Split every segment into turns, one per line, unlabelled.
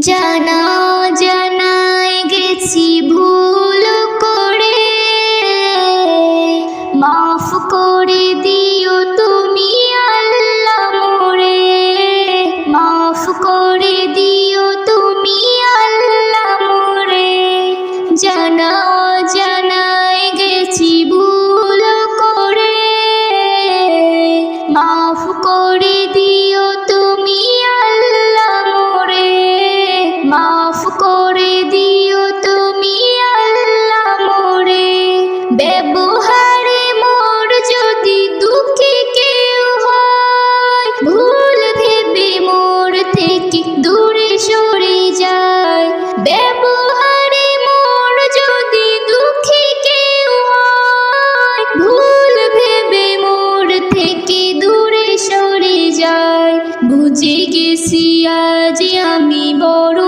জানা বুঝে গেছি আজ আমি বড়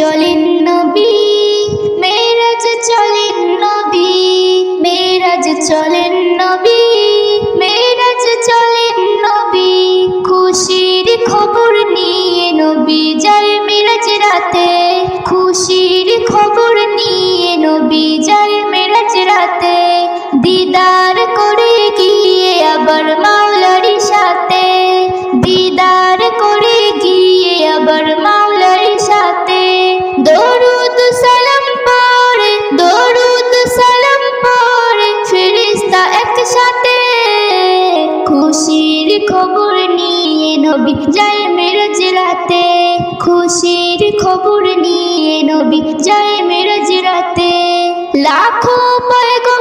চলেন নবী, মেরাজ চলেন নবী, মেরাজ চলেন নবী, মেরাজ চলেন নবী। খুশির খবর নিয়ে নবী যায় মেরাজ রাতে। খুশির খবর নিয়ে নবী যায় মেরাজ রাতে। দিদার করে গিয়ে আবার মাওলারি সাথে। দিদার করে গিয়ে আবার মা যায় মেরজ রাতে খুশির খবর নিয়ে নবী। যায় মেরজ রাতে লাখো পায়গম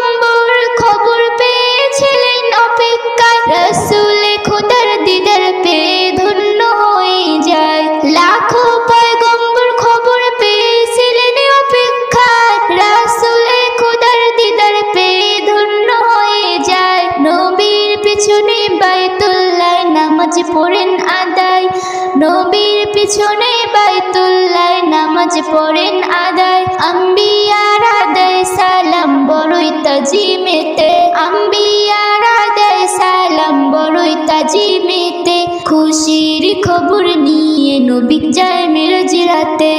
পিছনে বাইতুল্লাহ নামাজ পড়েন আদায়। আম্বিয়ার আদায় সালাম, বড়ই তাজিমেতে। আম্বিয়ার আদায় সালাম, বড়ই তাজিমেতে। খুশির খবর নিয়ে নবিক যায় মিরাজিরাতে।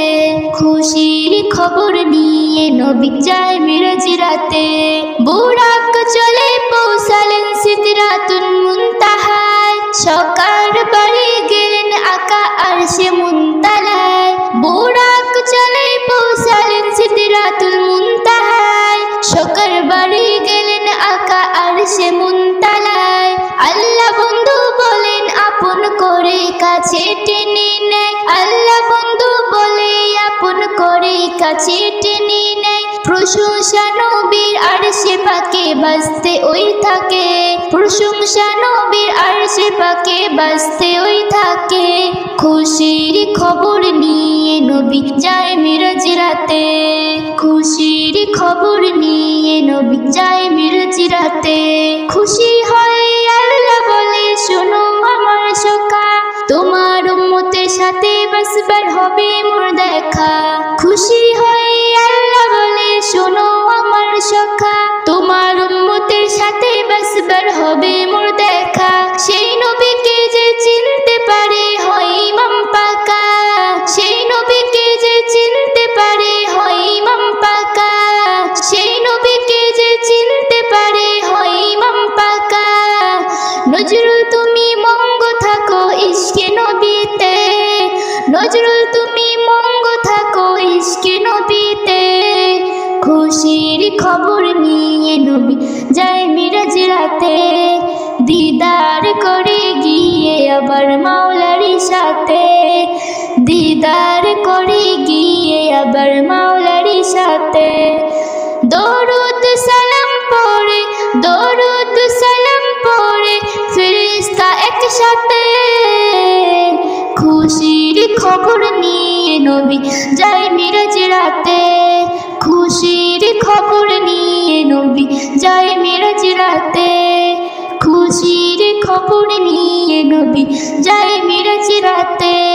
খুশির খবর নিয়ে নবিক যায় মিরাজিরাতে। বুড়াক চলে আরশে মুনতালায় বুরাক চলে পৌঁছালেন সিদরাতুল মুনতাহায়। শোকর বাড়ি গেলেন আকা আরশে মুনতালায়। আল্লাহ বন্ধু বলেন, আপন করে কাছে টেনে নেয়। আল্লাহ বন্ধু বলে, আপন করে কাছে টেনে নেয়। প্রশংসা নবীর আর সে পাকে বাঁচতে ওই থাকে। প্রশংসা নবীর আর সে পাকে বাঁচতে ওই থাকে। খুশির খবর নিয়ে নবী যায় মিরাজ রাতে। খুশির খবর নিয়ে নবী যায় মিরাজ রাতে। খুশি হয় আল্লাহ বলে, শোনো আমার সখা, তোমার উম্মতের সাথে বাসবার হবে মোর দেখা। খুশি হয় আল্লাহ বলে, শোনো আমার সখা, তোমার উম্মতের সাথে বাসবার হবে আবার মাওলারি সাথে। দরুদ সালাম পড়ে, দরুদ সালাম পড়ে ফিরিস্তা একসাথে। খুশির খবর নিয়ে নবী যায় মিরাজ রাতে। খুশির খবর নিয়ে নবী যায় মিরাজ রাতে। খুশির খবর নিয়ে নবী যায় মিরাজ রাতে।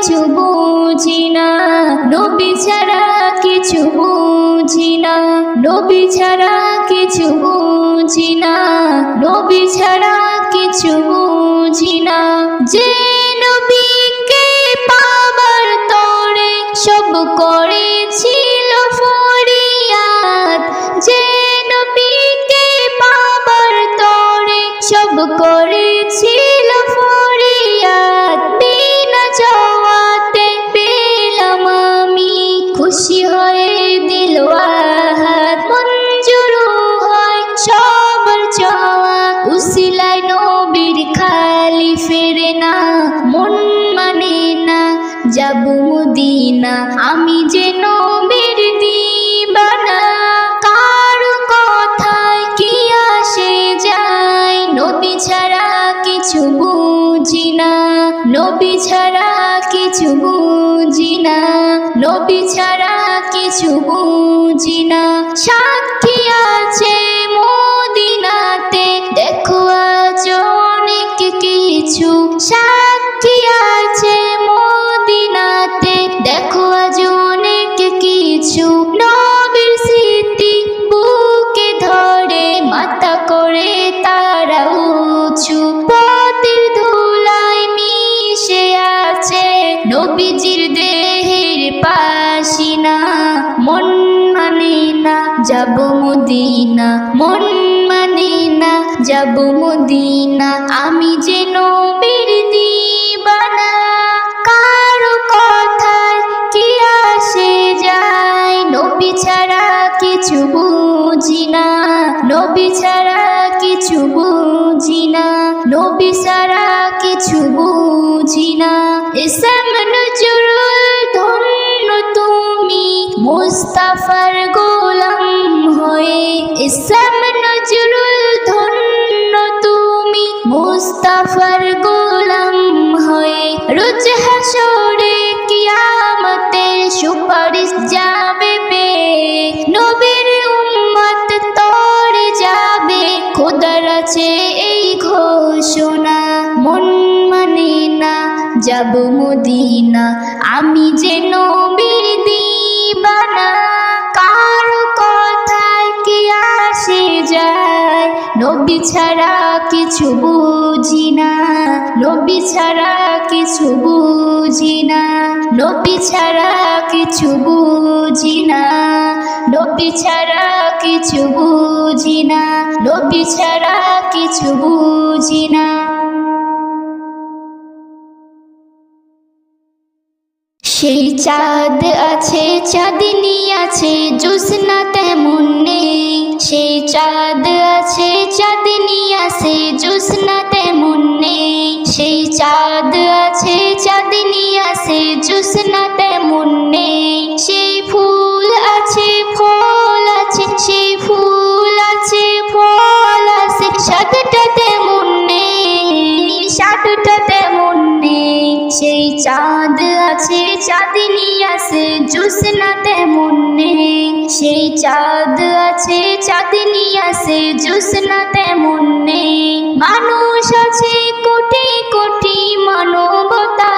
কিছু বুঝি না। নবী ছাড়া কিছু বুঝি না। নবী ছাড়া কিছু বুঝি না। নবী ছাড়া কিছু বুঝি না। যে মদিনা আমি যে নবীর দিবানা, কার কথায় কি আসে যায়? নবী ছাড়া কিছু বুঝি না, নবী ছাড়া কিছু বুঝি না, নবী ছাড়া কিছু বুঝি না। সাক্ষী আছে যাব মদিনা, মন মানে না যাব মদিনা। আমি যে নবীর দিবানা, কারও কথায় কি আসে যায়? নবী ছাড়া কিছু বুঝি না, নবী ছাড়া কিছু বুঝি না, নবী ছাড়া কিছু ইসলাম নজরুল ধন্য তুমি, মুস্তাফার গোলাম হয়ে রোজ হাসরে কিয়ামতের সুপারিশ যাবে পে। নবীর উম্মত তোরে যাবে, খোদার আছে এই ঘোষণা। মন মানে না, যাব ছাড়া কিছু বুঝি না। নবী ছাড়া কিছু বুঝি না। নবী ছাড়া কিছু বুঝি না। নবী ছাড়া কিছু বুঝি না। নবী ছাড়া কিছু বুঝি না। সেই চাঁদ আছে, চাঁদিনী আছে জোসনা তেমন নেই। সেই চাঁদ আছে চাঁদিনী আছে সেই চাঁদ আছে চাঁদিনি আছে জোসনা তেমন নেই। সেই চাঁদ আছে চাঁদিনি আছে জোসনা তেমন নেই। মানুষ আছে কোটি কোটি মানবতা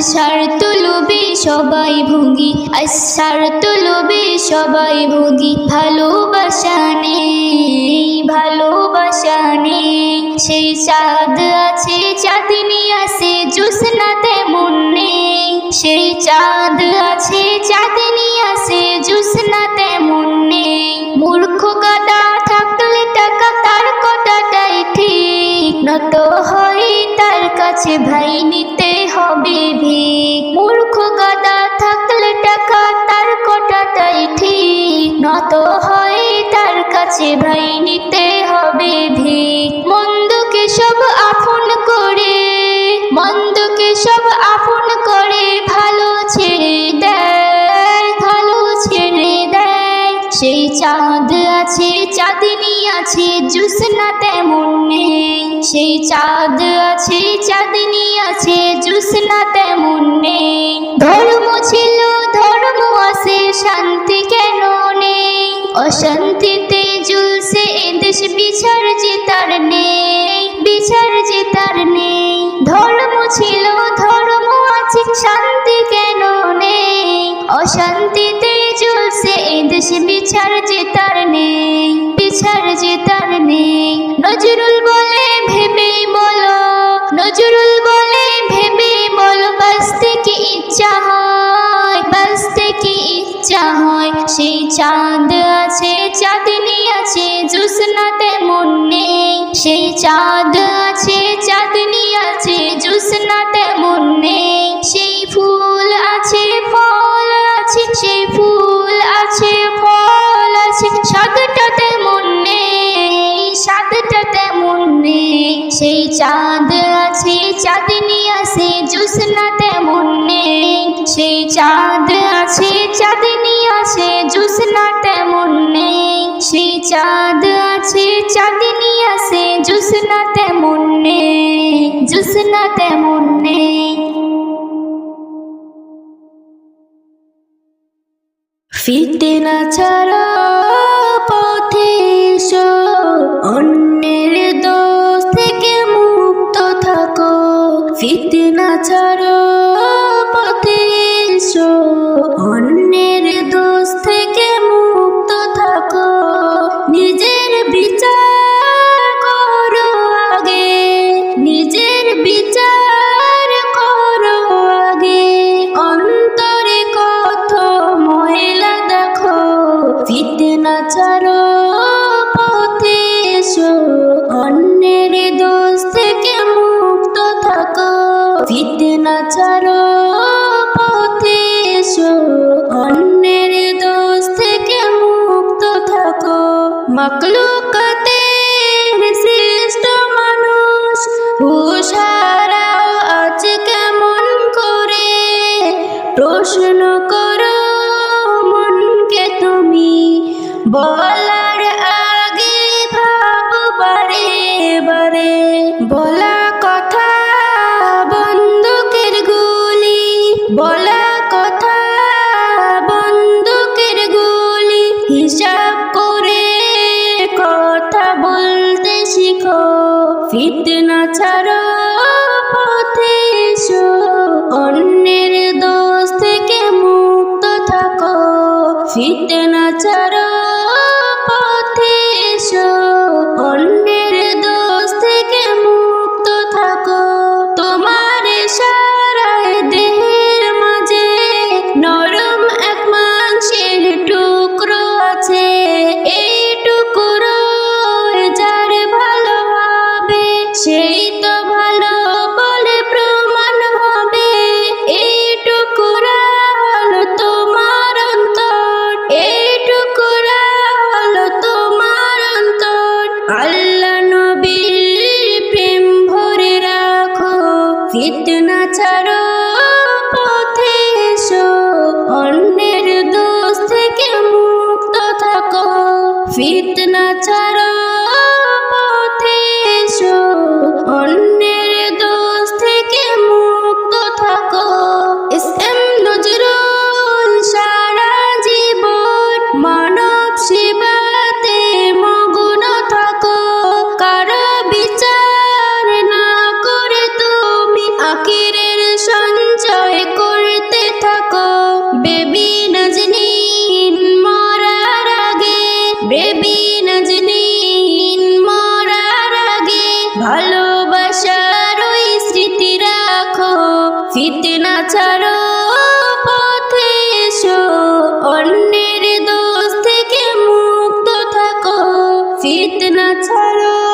আজ তুলবে সবাই ভুগি আজ সার তুলবে সবাই ভুগি। ভালোবাসা নেই ভালোবাসা নেই। সেই চাঁদ আছে চাঁদিনী আছে জোসনা তেমন নেই। সেই চাঁদ আছে চাঁদিনী আছে জোসনা তেমন নেই। মূর্খ গাদা থাকলে টাকা তার কটাটাই ঠিক। নত হয় তার কাছে ভাই নিতে কাছে ভাই নিতে হবে ভিক মন্দকে সব আপন করে, মন্দকে সব আপন করে, ভালো ছেড়ে দেয়, ভালো ছেড়ে দেয়। সেই চাঁদ আছে, চাঁদিনী আছে জুসনা তেমন নেই। সেই চাঁদ আছে, চাঁদিনী আছে জুসনা তেমন নেই। ধর্ম আছে জুসনা তেমন নেই। সেই চাঁদ আছে, চাঁদনি আছে জুসনা তেমন নেই। সেই ফুল আছে, ফল আছে, সেই ফুল আছে, ফল আছে। সাতটা তেমন নেই নেই। সেই চাঁদ আছে, চাঁদনি আছে জুসনা তেমন নেই। সেই চাঁদ চাঁদ আছে চাঁদিনী আছে জুসনা তেমন নেই জুসনা তেমন নেই।
ফিতেনা ছাড়া পথে এসো, অন্যের দোষ থেকে মুক্ত থাকো। ফিতেনা ছাড়া পথে এসো ফিতনা ছাড়ো।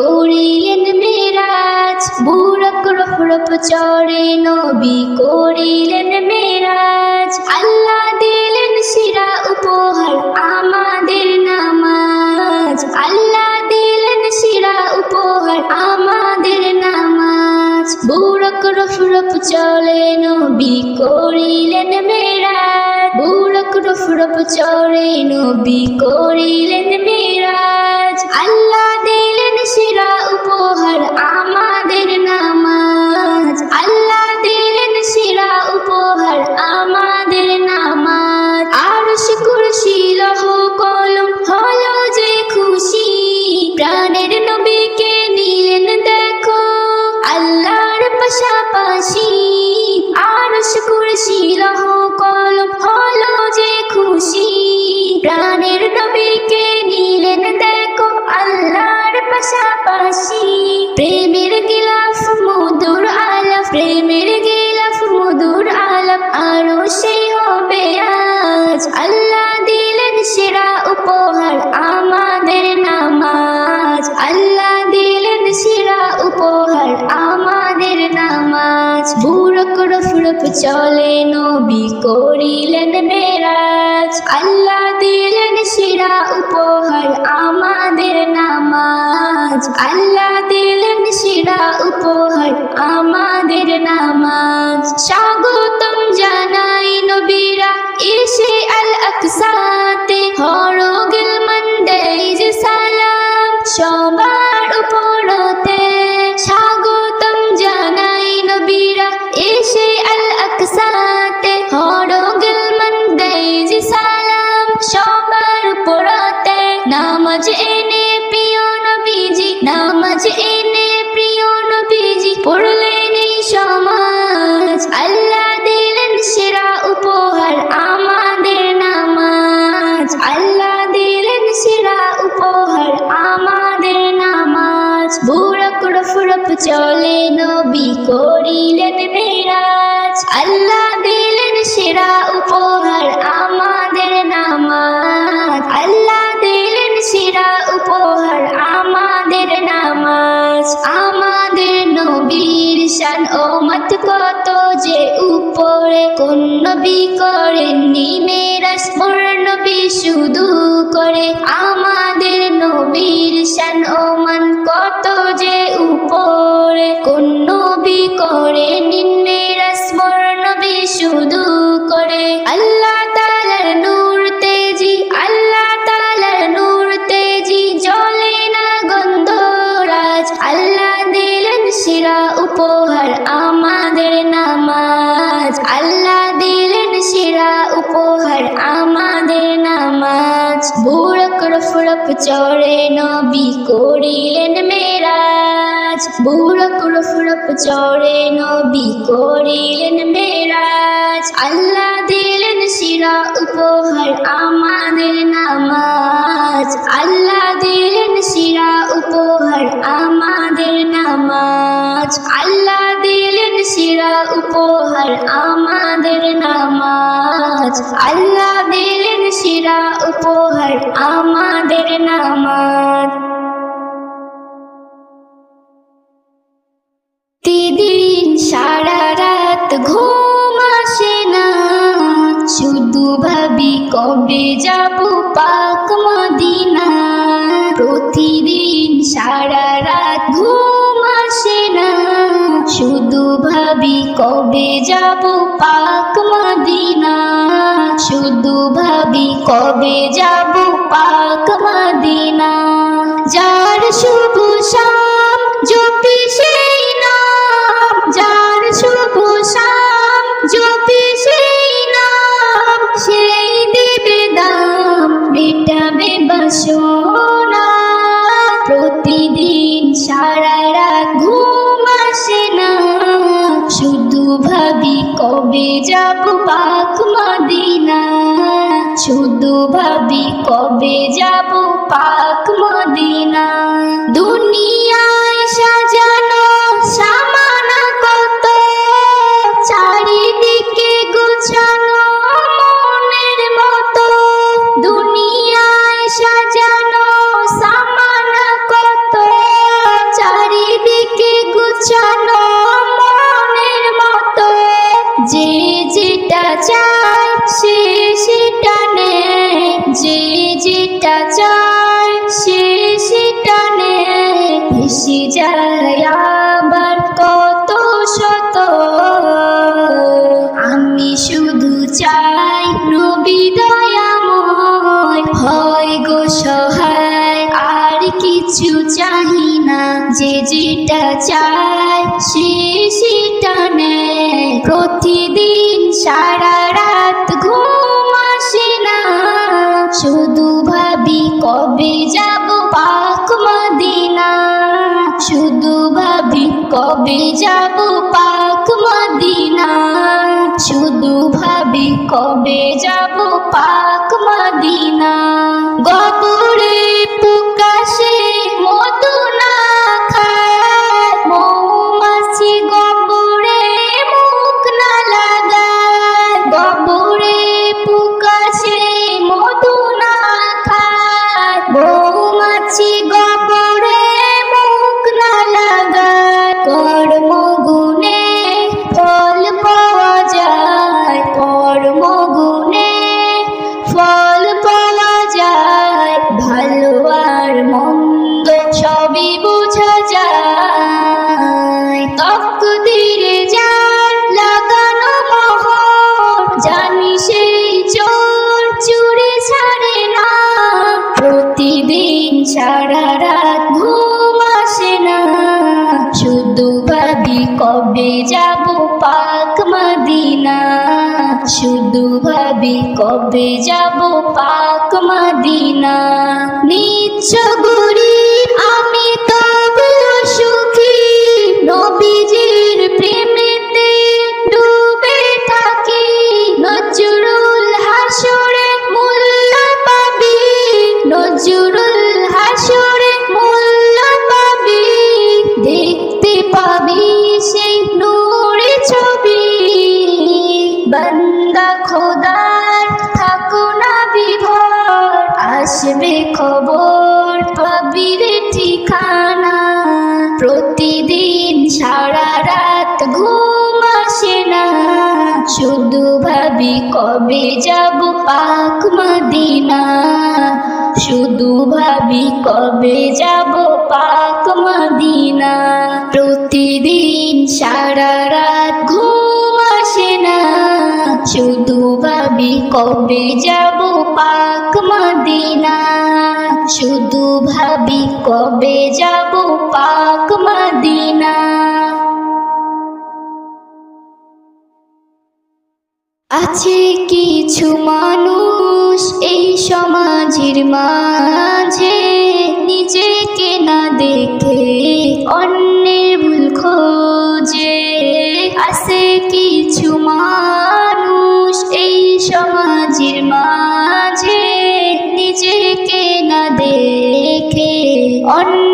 করিলেন মেরাজ, বুড়ক রফ রফ চরে নবী করিলেন মেরাজ। আল্লাহ দিলেন শিরা উপহার, আমাদের নামাজ। আল্লাহ দিলেন শিরা উপহার, আমাদের নামাজ। বুড়ক রফ রফ চলে নবী করিলেন মেরাজ। বুড়ক রফ রফ চরে নবী করিলেন মেরাজ। আল্লাহ দিলেন সেরা উপহার আমাদের নামাজ। আল্লাহ দিলেন সেরা উপহার আমাদের নামাজ। আর কুরসি লহ কলম হল যে খুশি। প্রাণের নবীকে নিলেন দেখো, আল্লাহর পাশাপাশি। আর কুরসি লহ চলে নবী করিলেন মেরাজ। আল্লাহ দিলেন শিরা উপহার আমাদের নামাজ। আল্লাহ দিলেন শিরা উপহার আমাদের নামাজ। স্বাগতম জানাই নবীরা, এসে আল আকসাতে হরগিল করেননি। মেরাস মোর নবী শুধু করে আমাদের নবীর শান। ওমান কত যে উপরে কোন নবী করে চড়ে নবী করিলেন মেরাজ। বুড়ক রফরফ চড়ে নবী করিলেন মেরাজ। আল্লাহ সেরা উপহার আমাদের নামাজ। আল্লাহ দিলেন সেরা উপহার আমাদের নামাজ। আল্লাহ দিলেন সেরা উপহার আমাদের নামাজ। আল্লাহ দিলেন সেরা উপহার আমাদের নামাজ। প্রতিদিন সারা রাত ঘুম শুধু ভাবি, কবে যাব পাক মদিনা? প্রতিদিন সারা রাত ঘুম আসে না। শুধু ভাবি, কবে যাব পাক মদিনা? শুধু ভাবি, কবে যাব পাক মদিনা? যাব পাক মদিনা। শুধু ভাবি কবে যাব পাক কিছু চাহি না যে যেটা চায় সে সেটা নেয়। প্রতিদিন সারা রাত ঘুম আসে না। শুধু ভাবি কবে যাব পাক মদিনা। শুধু ভাবি কবে যাব ভালো আর মন্দ সবই বোঝা যায়। তকদিরে যার লাগানো মোহর জানি সেই চোর চুরি ছাড়ে না। প্রতিদিন সারা রাত ঘুম আসে না। শুধু ভাবি কবে যাব পাক মদিনা। শুধু ভাবি কবে যাব পাক মদিনা, নিচ্ছ গুরি আমি তবু সুখী। নবীজির প্রেমেতে ডুবে থাকি। নজরুল হাসরে মূল্য পাবি। নজরুল হাসরে মূল্য পাবি। দেখতে পাবি সেই নূরে ছবি। বান্দা খোদার কবে যাব পাক মদিনা? শুধু ভাবি কবে যাব পাক মদিনা? প্রতিদিন সারা রাত ঘুম আসে না। শুধু ভাবি কবে যাব পাক মদিনা? শুধু ভাবি কবে যাব পাক মদিনা? আছে কিছু মানুষ এই সমাজের মাঝে নিজেকে না দেখে অন্যের ভুল খোঁজে। আছে কিছু মানুষ এই সমাজের মাঝে নিজেকে না দেখে অন্যের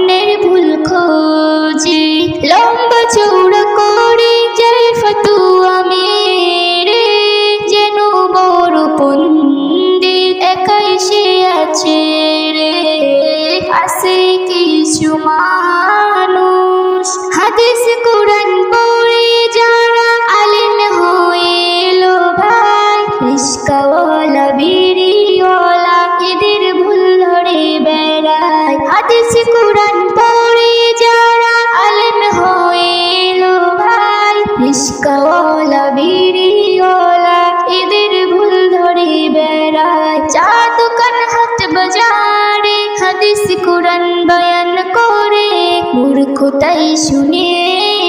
তাই শুনিয়ে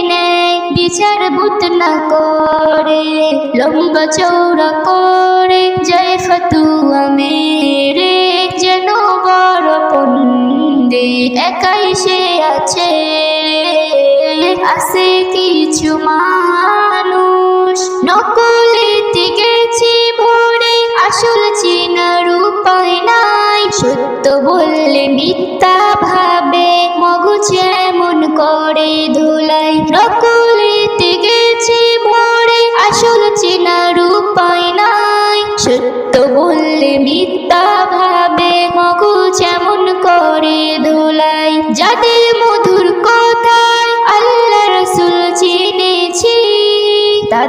নেয়, বিচার বুত না করে, লম্বা চৌড়া করে, জয় ফতুয়া মেরে, যেন বড় পন্ডে একাই সে আছে। আছে কিছু মানুষ নকলেতে গেছি ভরে, আসল চেনার উপায় নাই, সত্য বললে মিথ্যা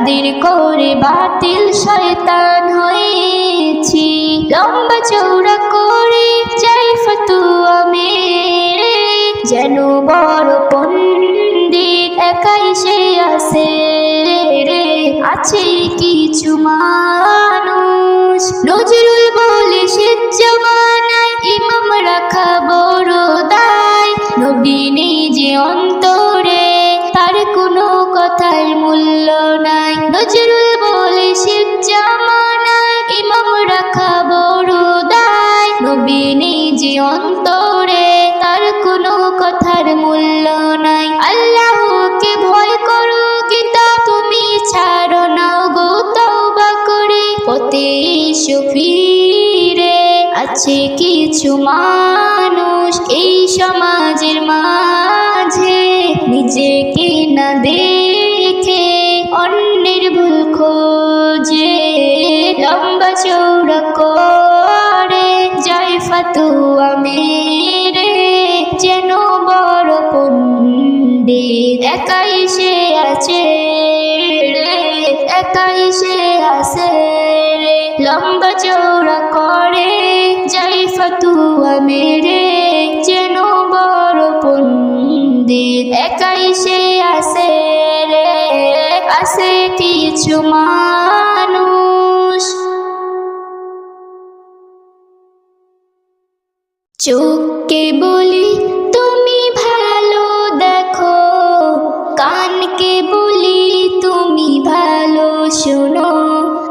তাদের করে বাতিল শয়তান হয়েছি। লম্বা চৌড়া করে যাই ফতুয়া মেরে, যেন বড় পণ্ডিত একাই সে আছে রে। আছে কিছু মানুষ, নজরুল বলে সে জমানায় আছে কিছু মানুষ এই সমাজের মাঝে। নিজেকে না দেখে অন্যের ভুল খোঁজে। লম্বা চৌড়া করে জয় ফাতুয়া মেরে। যেন বড় পণ্ডিত একাই সে আছে রে। একাই সে আছে রে। লম্বা চৌড়া করে ফাতুয়া মেরে যেন বড় পণ্ডিত। একাই সে আছে রে, আছে কিছু মানুষ। চোখকে বলি, তুমি ভালো দেখো। কানকে বলি, তুমি ভালো শোনো।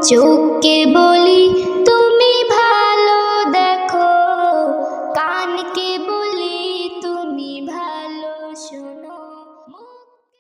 চোখকে বলি